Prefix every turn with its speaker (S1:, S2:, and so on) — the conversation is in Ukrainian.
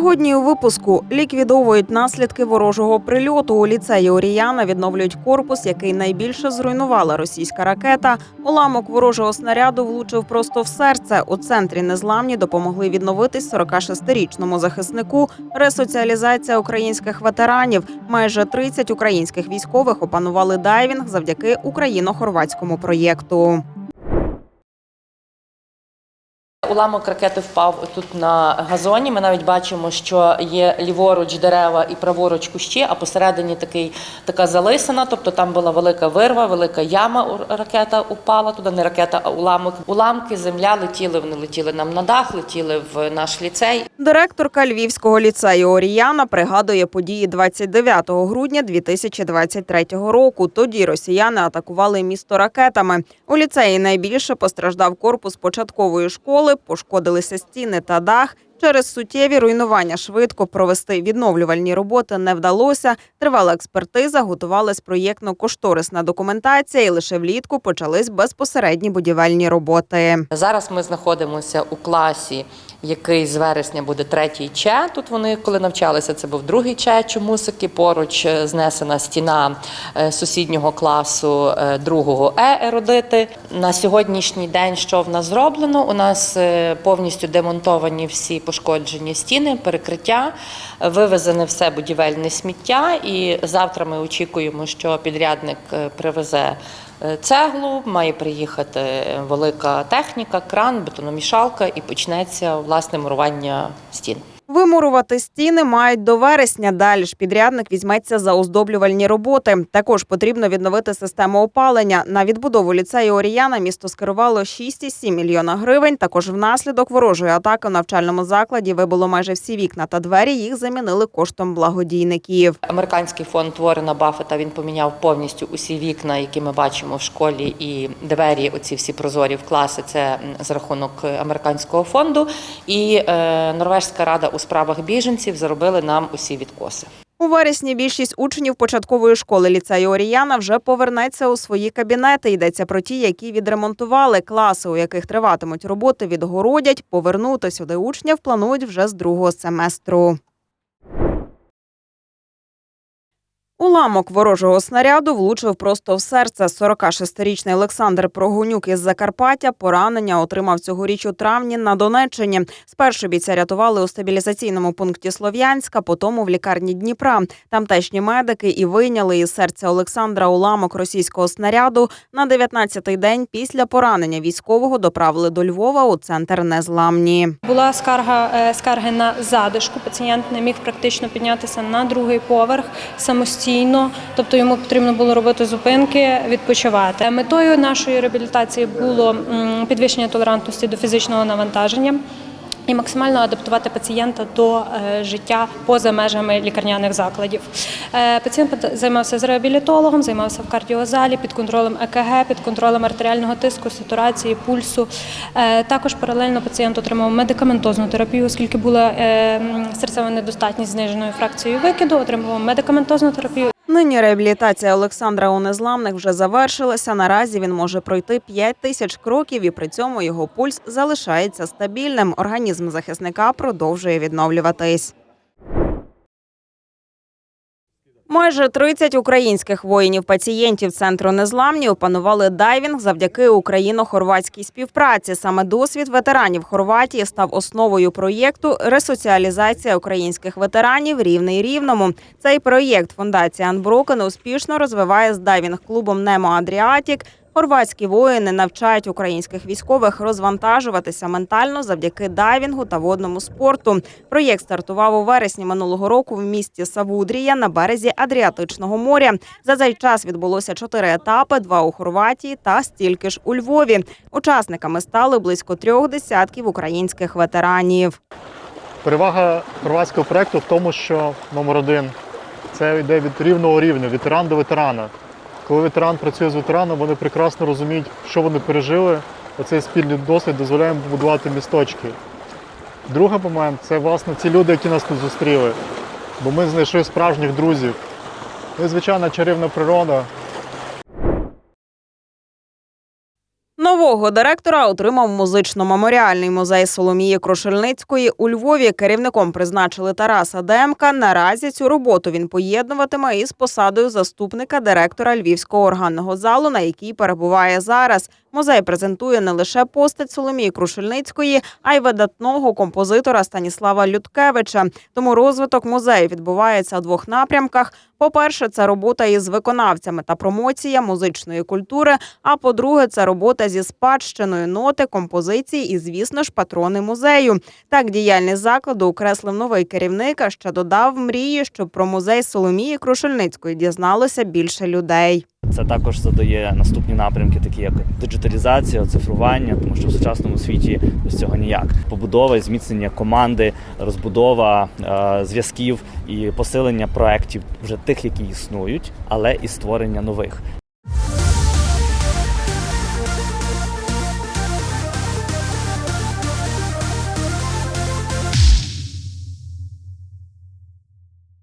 S1: Сьогодні у випуску ліквідовують наслідки ворожого прильоту. У ліцеї Оріяна відновлюють корпус, який найбільше зруйнувала російська ракета. Уламок ворожого снаряду влучив просто в серце. У центрі незламні допомогли відновитись 46-річному захиснику. Ресоціалізація українських ветеранів. Майже 30 українських військових опанували дайвінг завдяки україно-хорватському проєкту.
S2: Уламок ракети впав тут на газоні. Ми навіть бачимо, що є ліворуч дерева і праворуч кущі, а посередині такий така залисина. Тобто там була велика вирва, велика яма. Ракета упала туди. Не ракета, а уламок. Уламки, земля летіли. Вони летіли нам на дах, летіли в наш ліцей.
S1: Директорка Львівського ліцею Оріяна пригадує події 29 грудня 2023 року. Тоді росіяни атакували місто ракетами. У ліцеї найбільше постраждав корпус початкової школи, пошкодилися стіни та дах. Через суттєві руйнування швидко провести відновлювальні роботи не вдалося. Тривала експертиза, готувалась проєктно-кошторисна документація, і лише влітку почались безпосередні будівельні роботи.
S2: Зараз ми знаходимося у класі, який з вересня буде третій Че. Тут вони, коли навчалися, це був другий Че Чомусики. Поруч е, знесена стіна е, сусіднього класу е, другого Е еродити. На сьогоднішній день, що в нас зроблено? У нас повністю демонтовані всі пошкоджені стіни, перекриття, е, вивезене все будівельне сміття. І завтра ми очікуємо, що підрядник е, привезе. Е, Цеглу має приїхати велика техніка, кран, бетономішалка і почнеться власне мурування стін.
S1: Вимурувати стіни мають до вересня. Далі ж підрядник візьметься за оздоблювальні роботи. Також потрібно відновити систему опалення. На відбудову ліцею Оріяна місто скерувало 6,7 мільйона гривень. Також внаслідок ворожої атаки в навчальному закладі вибило майже всі вікна та двері. Їх замінили коштом благодійників.
S2: Американський фонд Ворена Баффета він поміняв повністю усі вікна, які ми бачимо в школі, і двері, оці всі прозорі в класи. Це за рахунок американського фонду. І е, Норвежська рада справах біженців заробили нам усі відкоси.
S1: У вересні більшість учнів початкової школи ліцею Оріяна вже повернеться у свої кабінети. Йдеться про ті, які відремонтували класи, у яких триватимуть роботи, відгородять. Повернути сюди учнів планують вже з другого семестру. Уламок ворожого снаряду влучив просто в серце. 46-річний Олександр Прогонюк із Закарпаття поранення отримав цьогоріч у травні на Донеччині. Спершу бійця рятували у стабілізаційному пункті Слов'янська, потім в лікарні Дніпра. Тамтешні медики і вийняли із серця Олександра уламок російського снаряду. На 19-й день після поранення військового доправили до Львова у центр незламні.
S3: Була скарга е, скарги на задишку. Пацієнт не міг практично піднятися на другий поверх самостійно, тобто йому потрібно було робити зупинки, відпочивати. Метою нашої реабілітації було підвищення толерантності до фізичного навантаження. І максимально адаптувати пацієнта до е, життя поза межами лікарняних закладів. Е, Пацієнт займався з реабілітологом, займався в кардіозалі під контролем ЕКГ, під контролем артеріального тиску, сатурації, пульсу. Е, Також паралельно пацієнт отримав медикаментозну терапію, оскільки була серцева недостатність зниженою фракцією викиду, отримував медикаментозну терапію.
S1: Нині реабілітація Олександра у незламних вже завершилася. Наразі він може пройти 5 тисяч кроків, і при цьому його пульс залишається стабільним. Організм захисника продовжує відновлюватись. Майже 30 українських воїнів-пацієнтів центру незламні опанували дайвінг завдяки україно-хорватській співпраці. Саме досвід ветеранів Хорватії став основою проєкту Ресоціалізація українських ветеранів рівний рівному. Цей проєкт фундація Анброкен успішно розвиває з дайвінг-клубом Немо Адріатік. Хорватські воїни навчають українських військових розвантажуватися ментально завдяки дайвінгу та водному спорту. Проєкт стартував у вересні минулого року в місті Савудрія на березі Адріатичного моря. За цей час відбулося чотири етапи: два у Хорватії та стільки ж у Львові. Учасниками стали близько трьох десятків українських ветеранів.
S4: Перевага хорватського проекту в тому, що номер один це йде від рівного рівня, ветеран до ветерана. Коли ветеран працює з ветераном, вони прекрасно розуміють, що вони пережили. Оцей спільний досвід дозволяє побудувати місточки. Другий момент це власне ці люди, які нас тут зустріли. Бо ми знайшли справжніх друзів. Ну і чарівна природа,
S1: Новий Нового директора отримав музично-меморіальний музей Соломії Крушельницької у Львові. Керівником призначили Тараса Демка. Наразі цю роботу він поєднуватиме із посадою заступника директора Львівського органного залу, на якій перебуває зараз. Музей презентує не лише постать Соломії Крушельницької, а й видатного композитора Станіслава Людкевича. Тому розвиток музею відбувається у двох напрямках. По-перше, це робота із виконавцями та промоція музичної культури. А по-друге, це робота зі спадщиною ноти, композиції і, звісно ж, патрони музею. Так діяльність закладу окреслив новий керівник, а ще додав мрії, щоб про музей Соломії Крушельницької дізналося більше людей.
S5: Це також задає наступні напрямки, такі як диджиталізація, цифрування, тому що в сучасному світі без цього ніяк. Побудова і зміцнення команди, розбудова е, зв'язків і посилення проєктів вже тих, які існують, але і створення нових.